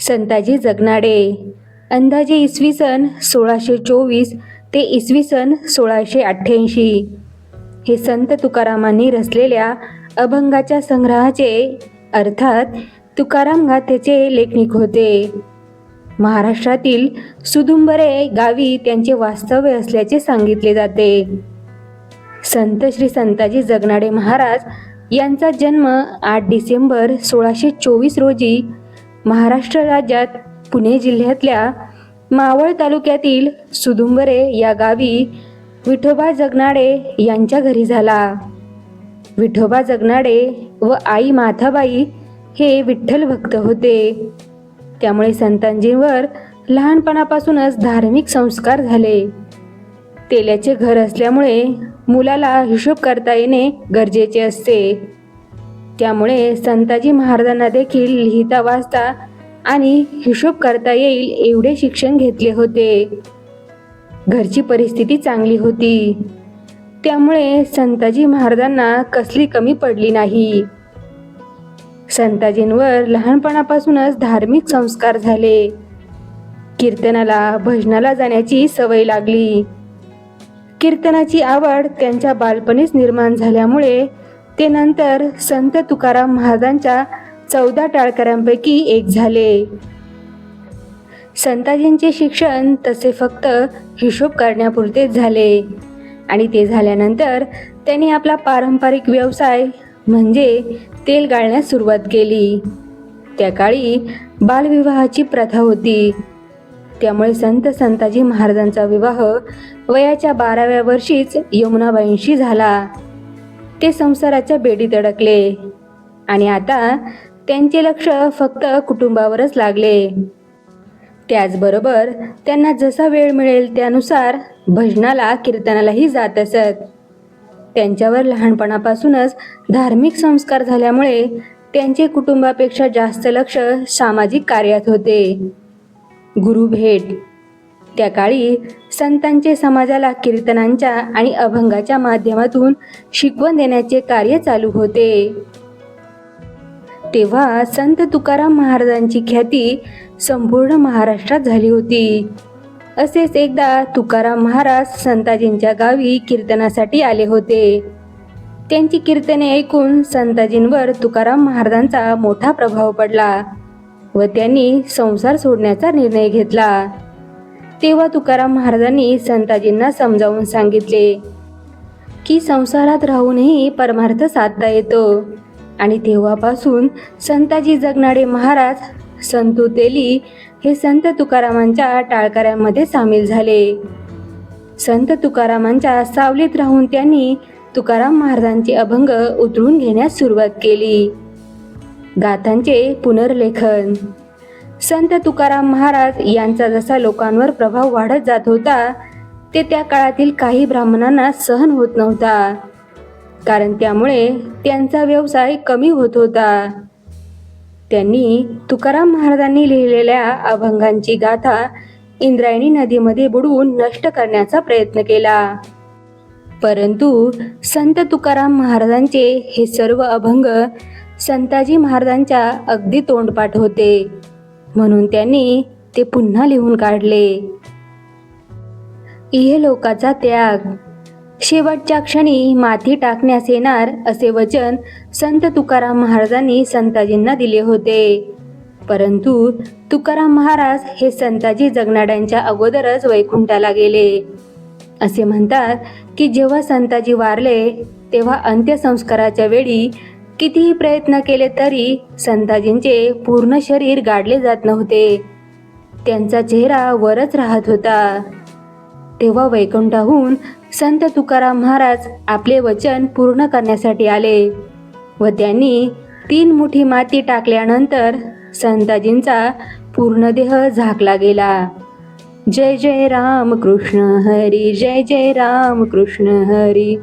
संताजी जगनाडे. अंदाजे इसवी सन सोळाशे चोवीस ते इसवी सन सोळाशे अठ्ठ्याऐंशी. हे संत तुकारामांनी रचलेल्या अभंगाच्या संग्रहाचे अर्थात तुकाराम गाथेचे लेखनिक होते. महाराष्ट्रातील सुदुंबरे गावी त्यांचे वास्तव्य असल्याचे सांगितले जाते. संत श्री संताजी जगनाडे महाराज यांचा जन्म आठ डिसेंबर सोळाशे चोवीस रोजी महाराष्ट्र राज्यात पुणे जिल्ह्यातल्या मावळ तालुक्यातील सुदुंबरे या गावी विठोबा जगनाडे यांच्या घरी झाला. विठोबा जगनाडे व आई माथाबाई हे विठ्ठल भक्त होते. त्यामुळे संतांजींवर लहानपणापासूनच धार्मिक संस्कार झाले. तेल्याचे घर असल्यामुळे मुलाला हिशोब करता येणे गरजेचे असते. त्यामुळे संताजी महाराजांना देखील लिहिता वाचता आणि हिशोब करता येईल एवढे शिक्षण घेतले होते. घरची परिस्थिती चांगली होती. त्यामुळे संताजी महाराजांना कसली कमी पडली नाही. संताजींवर लहानपणापासूनच धार्मिक संस्कार झाले. कीर्तनाला भजनाला जाण्याची सवय लागली. कीर्तनाची आवड त्यांच्या बालपणीच निर्माण झाल्यामुळे ते नंतर संत तुकाराम महाराजांच्या चौदा टाळकऱ्यांपैकी एक झाले. संताजींचे शिक्षण तसे फक्त हिशोब करण्यापुरतेच झाले आणि ते झाल्यानंतर त्यांनी आपला पारंपरिक व्यवसाय म्हणजे तेल गाळण्यास सुरुवात केली. त्या काळी बालविवाहाची प्रथा होती. त्यामुळे संत संताजी महाराजांचा विवाह वयाच्या बाराव्या वर्षीच यमुनाबाईंशी झाला. ते संसाराच्या बेडीत अडकले. आणि आता त्यांचे लक्ष फक्त कुटुंबावरच लागले. त्याचबरोबर त्यांना जसा वेळ मिळेल त्यानुसार भजनाला कीर्तनालाही जात असत. त्यांच्यावर लहानपणापासूनच धार्मिक संस्कार झाल्यामुळे त्यांचे कुटुंबापेक्षा जास्त लक्ष सामाजिक कार्यात होते. गुरुभेट त्या काळी संतांचे समाजाला कीर्तनांच्या आणि अभंगाच्या माध्यमातून शिकवण देण्याचे कार्य चालू होते. तेव्हा संत तुकाराम महाराजांची ख्याती संपूर्ण महाराष्ट्रात झाली होती. असेच एकदा तुकाराम महाराज संताजींच्या गावी कीर्तनासाठी आले होते. त्यांची कीर्तने ऐकून संताजींवर तुकाराम महाराजांचा मोठा प्रभाव पडला व त्यांनी संसार सोडण्याचा निर्णय घेतला. तेव्हा तुकाराम महाराजांनी संताजींना समजावून सांगितले की संसारात राहूनही परमार्थ साधता येतो. आणि तेव्हापासून संताजी जगनाडे महाराज संतू तेली हे संत तुकारामांच्या टाळकऱ्यांमध्ये सामील झाले. संत तुकारामांच्या सावलीत राहून त्यांनी तुकाराम महाराजांचे अभंग उतरून घेण्यास सुरुवात केली. गाथांचे पुनर्लेखन संत तुकाराम महाराज यांचा जसा लोकांवर प्रभाव वाढत जात होता ते त्या काळातील काही ब्राह्मणांना सहन होत नव्हता. कारण त्यामुळे त्यांचा व्यवसाय कमी होत होता. त्यांनी तुकाराम महाराजांनी लिहिलेल्या अभंगांची गाथा इंद्रायणी नदीमध्ये बुडवून नष्ट करण्याचा प्रयत्न केला. परंतु संत तुकाराम महाराजांचे हे सर्व अभंग संताजी महाराजांच्या अगदी तोंडपाठ होते. म्हणून त्यांनी ते पुन्हा लिहून काढले. इहलोकाचा त्याग. शेवटच्या क्षणी माती टाकण्यास येणार असे वचन संत तुकाराम महाराजांनी संताजींना दिले होते. परंतु तुकाराम महाराज हे संताजी जगनाड्यांच्या अगोदरच वैकुंठाला गेले. असे म्हणतात की जेव्हा संताजी वारले तेव्हा अंत्यसंस्काराच्या वेळी कितीही प्रयत्न केले तरी संताजींचे पूर्ण शरीर गाडले जात नव्हते. त्यांचा चेहरा वरच राहत होता. तेव्हा वैकुंठाहून संत तुकाराम महाराज आपले वचन पूर्ण करण्यासाठी आले व त्यांनी तीन मुठी माती टाकल्यानंतर संताजींचा पूर्ण देह झाकला गेला. जय जय राम कृष्ण हरी जय जय राम कृष्ण हरी.